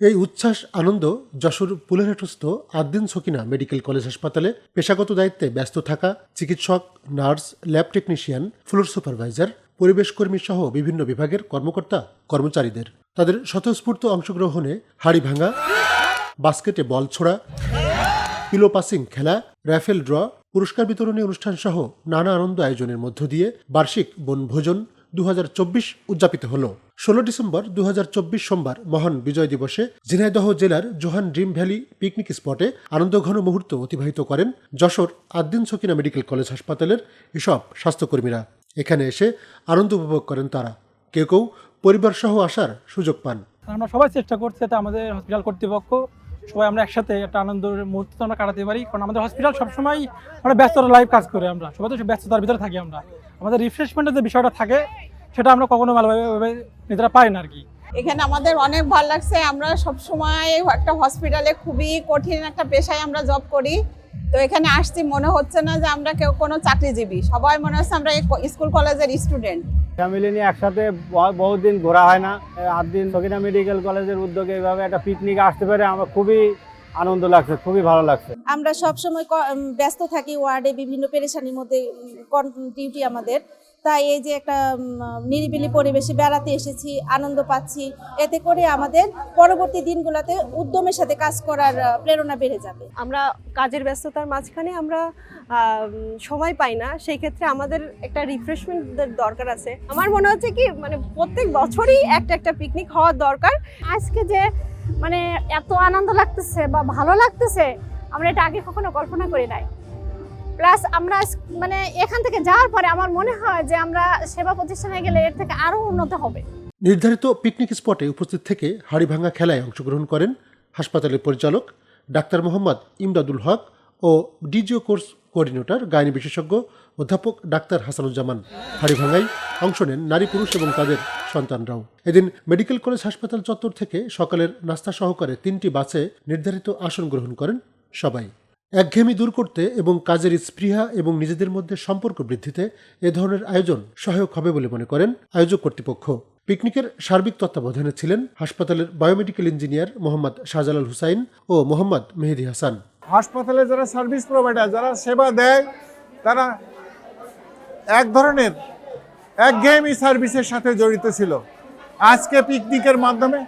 এই উচ্ছ্বাস, আনন্দ, যশোর পুলেরহাটস্থ আদ্দিন সকিনা মেডিকেল কলেজ হাসপাতালে পেশাগত দায়িত্বে ব্যস্ত থাকা চিকিৎসক, nurse, lab technician, floor supervisor, পরিবেশ কর্মী সহ বিভিন্ন বিভাগের কর্মকর্তা, কর্মচারীদের। তাদের স্বতঃস্ফূর্ত অংশগ্রহণে হাড়ি ভাঙা, বাস্কেটে বল ছোড়া, পিলো পাসিং খেলা, র্যাফেল ড্র, পুরস্কার বিতরণী অনুষ্ঠান সহ নানা আনন্দ আয়োজনের মধ্য দিয়ে বার্ষিক বনভোজন দু উদযাপিত হল। ষোলো ডিসেম্বর দুহাজার চব্বিশ সোমবার মহান বিজয় দিবসে ঝিনাইদহ জেলার জোহান ড্রিম ভ্যালি পিকনিক স্পটে আনন্দঘন মুহূর্ত অতিবাহিত করেন যশোর আদ্দিন সকিনা মেডিকেল কলেজ হাসপাতালের এসব স্বাস্থ্যকর্মীরা। এখানে এসে আনন্দ উপভোগ করেন তারা। কেউ কেউ পরিবার সহ আসার সুযোগ পান। আমরা সবাই চেষ্টা করছি যাতে আমাদের হসপিটাল কর্তৃপক্ষ সবাই আমরা একসাথে একটা আনন্দের মুহূর্ত আমরা কাটাতে পারি। কারণ আমাদের হসপিটাল সবসময় আমরা ব্যস্ততা লাইভ কাজ করি আমরা। সবাই তো ব্যস্ততার ভিতরে থাকি আমরা। আমাদের রিফ্রেশমেন্টের যে বিষয়টা থাকে, সেটা আমরা কখনো ভালোভাবে নিজেরা পাই না আর কি এখানে আমাদের অনেক ভালো লাগছে। আমরা সব সময় একটা হসপিটালে খুবই কঠিন একটা পেশায় আমরা জব করি। তো এখানে আসছি, মনে হচ্ছে না যে আমরা কেউ কোনো চাকরিজীবী। সবাই মনে হচ্ছে আমরা স্কুল কলেজের স্টুডেন্ট ফ্যামিলি নিয়ে একসাথে বহুত দিন ঘোরা হয় না। আট দিন সকিনা মেডিকেল কলেজের উদ্যোগে এভাবে একটা পিকনিক আসতে পারে আমার খুবই আনন্দ লাগছে, খুবই ভালো লাগছে। আমরা সবসময় ব্যস্ত থাকি, ওয়ার্ডে বিভিন্ন পেরেশানির মধ্যে ডিউটি আমাদের। তাই এই যে একটা নিরিবিলি পরিবেশে বেড়াতে এসেছি, আনন্দ পাচ্ছি। এতে করে আমাদের পরবর্তী দিনগুলোতে উদ্যমের সাথে কাজ করার প্রেরণা বেড়ে যাবে। আমরা কাজের ব্যস্ততার মাঝখানে আমরা সময় পাই না। সেই ক্ষেত্রে আমাদের একটা রিফ্রেশমেন্টের দরকার আছে। আমার মনে হচ্ছে কি মানে প্রত্যেক বছরই একটা একটা পিকনিক হওয়ার দরকার। আজকে যে মানে এত আনন্দ লাগতেছে বা ভালো লাগতেছে, আমরা এটা আগে কখনো কল্পনা করি নাই। প্লাস আমরা মানে এখান থেকে যাওয়ার পরে আমার মনে হয় যে আমরা সেবা প্রতিষ্ঠানে গেলে এর থেকে আরও উন্নত হবে। নির্ধারিত পিকনিক স্পটে উপস্থিত থেকে হাড়িভাঙা খেলায় অংশগ্রহণ করেন হাসপাতালের পরিচালক ডাক্তার মোহাম্মদ ইমদাদুল হক ও ডিজিও কোর্স কোঅর্ডিনেটর, গাইনি বিশেষজ্ঞ অধ্যাপক ডাক্তার হাসানুজ্জামান। হাড়িভাঙায় অংশ নেন নারী পুরুষ এবং তাদের সন্তানরাও। এদিন মেডিকেল কলেজ হাসপাতাল চত্বর থেকে সকালের নাস্তা সহকারে তিনটি বাসে নির্ধারিত আসন গ্রহণ করেন সবাই। একঘেয়েমি দূর করতে এবং কাজের স্পৃহা এবং নিজেদের মধ্যে সম্পর্ক বৃদ্ধিতে এ ধরনের আয়োজন সহায়ক হবে বলে মনে করেন আয়োজক কর্তৃপক্ষ। পিকনিকের সার্বিক তত্ত্বাবধানে ছিলেন হাসপাতালের বায়োমেডিক্যাল ইঞ্জিনিয়ার মোহাম্মদ শাহজালাল হুসাইন ও মোহাম্মদ মেহেদি হাসান। হাসপাতালে যারা সার্ভিস প্রোভাইডার, যারা সেবা দেয়, তারা এক ধরনের একঘেয়েমি সার্ভিসের সাথে জড়িত ছিল। আজকে পিকনিকের মাধ্যমে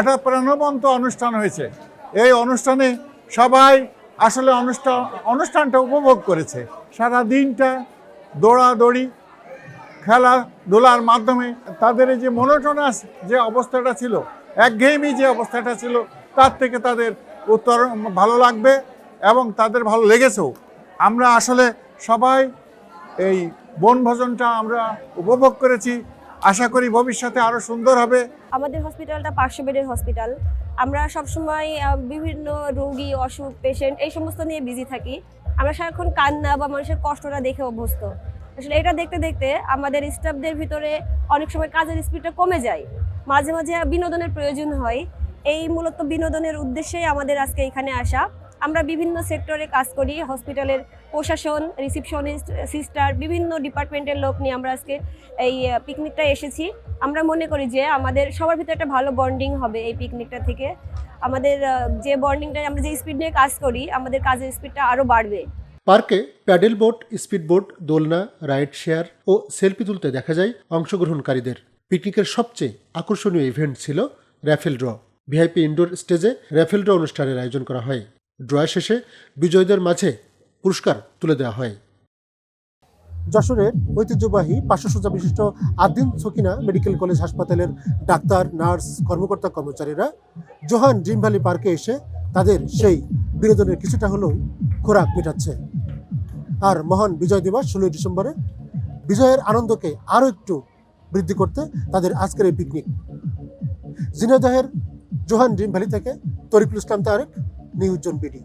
একটা প্রাণবন্ত অনুষ্ঠান হয়েছে। এই অনুষ্ঠানে সবাই আসলে অনুষ্ঠান অনুষ্ঠানটা উপভোগ করেছে। সারা দিনটা দৌড়াদৌড়ি খেলাধুলার মাধ্যমে তাদের যে মনোটনাস যে অবস্থাটা ছিল, একঘেয়েমি যে অবস্থাটা ছিল, তার থেকে তাদের উত্তর ভালো লাগবে এবং তাদের ভালো লেগেছেও। আমরা আসলে সবাই এই বনভোজনটা আমরা উপভোগ করেছি। আশা করি ভবিষ্যতে আরও সুন্দর হবে। আমাদের হসপিটালটা পার্শ্ব বেডের হসপিটাল আমরা সবসময় বিভিন্ন রোগী, অসুখ পেশেন্ট এই সমস্ত নিয়ে বিজি থাকি। আমরা সারাক্ষণ কান্না বা মানুষের কষ্টটা দেখে অভ্যস্ত। আসলে এটা দেখতে দেখতে আমাদের স্টাফদের ভিতরে অনেক সময় কাজের স্পিডটা কমে যায়। মাঝে মাঝে বিনোদনের প্রয়োজন হয়। এই মূলত বিনোদনের উদ্দেশ্যেই আমাদের আজকে এখানে আসা। আমরা বিভিন্ন সেক্টরে কাজ করি হসপিটালের প্রশাসন রিসিপশনিস্ট সিস্টার বিভিন্ন ডিপার্টমেন্টের লোক নিয়ে আমরা আজকে এই পিকনিকটা এসেছি। আমরা মনে করি যে আমাদের সবার ভিতরে একটা ভালো বন্ডিং হবে এই পিকনিকটা থেকে। আমাদের যে বন্ডিংটা আমরা যে স্পিড নিয়ে কাজ করি, আমাদের কাজের স্পিডটা আরও বাড়বে। পার্কে প্যাডেল বোট স্পিডবোট দোলনা, রাইড শেয়ার ও সেলফি তুলতে দেখা যায় অংশগ্রহণকারীদের। পিকনিকের সবচেয়ে আকর্ষণীয় ইভেন্ট ছিল র্যাফেল ড্র। ভিআইপি ইনডোর স্টেজে র্যাফেল ড্র অনুষ্ঠানের আয়োজন করা হয়। ড্র শেষে বিজয়ীদের মাঝে পুরস্কার তুলে দেওয়া হয়। যশোরের ঐতিহ্যবাহী পাঁচশো সোজা বিশিষ্ট আদিন সকিনা মেডিকেল কলেজ হাসপাতালের ডাক্তার, নার্স, কর্মকর্তা, কর্মচারীরা জোহান ড্রিম ভ্যালি পার্কে এসে তাদের সেই বিনোদনের কিছুটা হলেও খোরাক মেটাচ্ছে। আর মহান বিজয় দিবস ষোলোই ডিসেম্বরে বিজয়ের আনন্দকে আরও একটু বৃদ্ধি করতে তাদের আজকের এই পিকনিক জিনাদহের জোহান ড্রিম ভ্যালি থেকে তরিকুল ইসলাম তারেক নিউজন বিডি।